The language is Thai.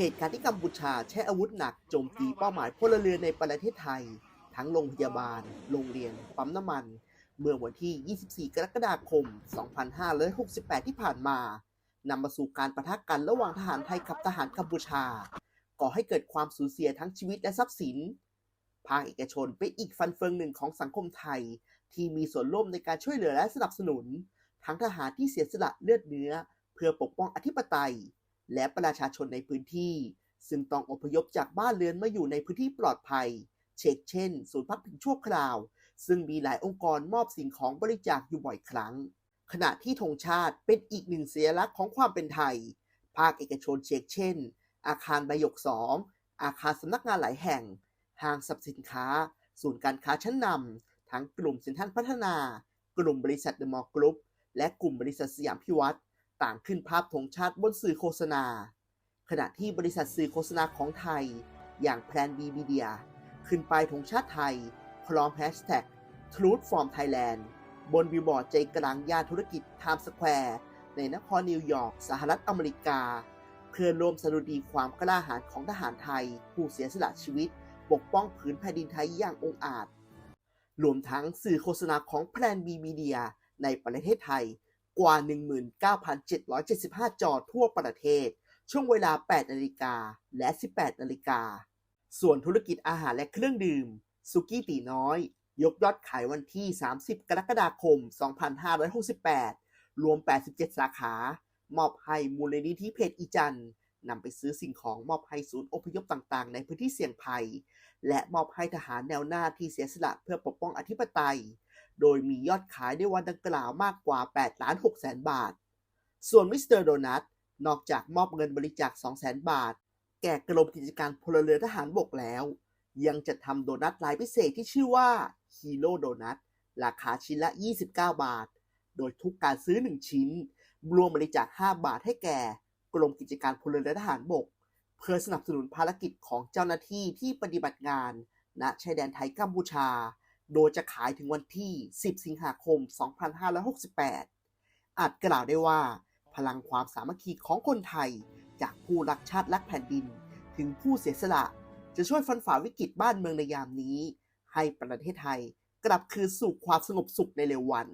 เหตุการณ์ที่กัมพูชาใช้อาวุธหนักโจมตีเป้าหมายพลเรือนในประเทศไทย ทั้งโรงพยาบาล โรงเรียน ปั๊มน้ำมัน เมื่อวันที่ 24 กรกฎาคม 2568 ที่ผ่านมานำมาสู่การประทะกันระหว่างทหารไทยกับทหารกัมพูชา ก่อให้เกิดความสูญเสียทั้งชีวิตและทรัพย์สิน ภาคเอกชนเป็นอีกฟันเฟืองหนึ่งของสังคมไทย ที่มีส่วนร่วมในการช่วยเหลือและสนับสนุน ทั้งทหารที่เสียสละเลือดเนื้อ เพื่อปกป้องอธิปไตย และประชาชนในพื้นที่ ซึ่งต้องอพยพจากบ้านเรือนมาอยู่ในพื้นที่ปลอดภัย เช่นเช่น ศูนย์พักพิงชั่วคราว ซึ่งมีหลายองค์กรมอบสิ่งของบริจาคอยู่บ่อยครั้ง ขณะที่ธงชาติเป็นอีกหนึ่งสัญลักษณ์ของความเป็นไทย ภาคเอกชนเช็คเช่น อาคารใบหยกสองอาคารสำนักงานหลายแห่ง ห้างสรรพสินค้า ศูนย์การค้าชั้นนำทั้งกลุ่มสินทันพัฒนา กลุ่มบริษัทเดอะมอลล์กรุ๊ปและกลุ่มบริษัทสยามพิวัตร ต่างขึ้นภาพธงชาติบนสื่อโฆษณา ขณะที่บริษัทสื่อโฆษณาของไทย อย่างแพลนบีมีเดียขึ้นไปธงชาติไทย พร้อมแฮชแท็ก Truth from Thailand บนบิลบอร์ดใจกลางย่านธุรกิจไทม์สแควร์ในนครนิวยอร์กสหรัฐอเมริกา เพื่อร่วมสดุดีความกล้าหาญของทหารไทย ผู้เสียสละชีวิต ปกป้องผืนแผ่นดินไทยอย่างองอาจรวมทั้งสื่อโฆษณาของแพลนบีมีเดียในประเทศไทย กว่า 19,775 จอทั่วประเทศ ช่วงเวลา 8 นาฬิกา และ 18 นาฬิกา ส่วนธุรกิจอาหารและเครื่องดื่มสุกี้ตีน้อย ยกยอดขายวันที่ 30 กรกฎาคม 2568 รวม 87 สาขา มอบให้มูลนิธิเพจอีจันนำไปซื้อสิ่งของมอบให้ศูนย์อพยพต่างๆ ในพื้นที่เสี่ยงภัย และมอบให้ทหารแนวหน้าที่เสียสละเพื่อปกป้องอธิปไตย โดยมียอดขายในวันดังกล่าวมากกว่า 8 ล้าน6แสนบาท ส่วนมิสเตอร์โดนัทนอกจากมอบเงินบริจาค 2 แสนบาท แก่กรมกิจการพลเรือนทหารบกแล้ว ยังจะทำโดนัทลายพิเศษที่ชื่อว่าฮีโร่โดนัทราคาชิ้นละ 29 บาท โดยทุกการซื้อ 1 ชิ้น รวมบริจาค 5 บาทให้แก่ กรมกิจการพลเรือนทหารบก เพื่อสนับสนุนภารกิจของเจ้าหน้าที่ที่ปฏิบัติงานณชายแดนไทยกัมพูชา โดยจะขายถึงวันที่ 10 สิงหาคม 2568 อาจกล่าวได้ว่า พลังความสามัคคีของคนไทย จากผู้รักชาติรักแผ่นดิน ถึงผู้เสียสละ จะช่วยฟันฝ่าวิกฤตบ้านเมืองในยามนี้ ให้ประเทศไทยกลับคืนสู่ความสงบสุขในเร็ววัน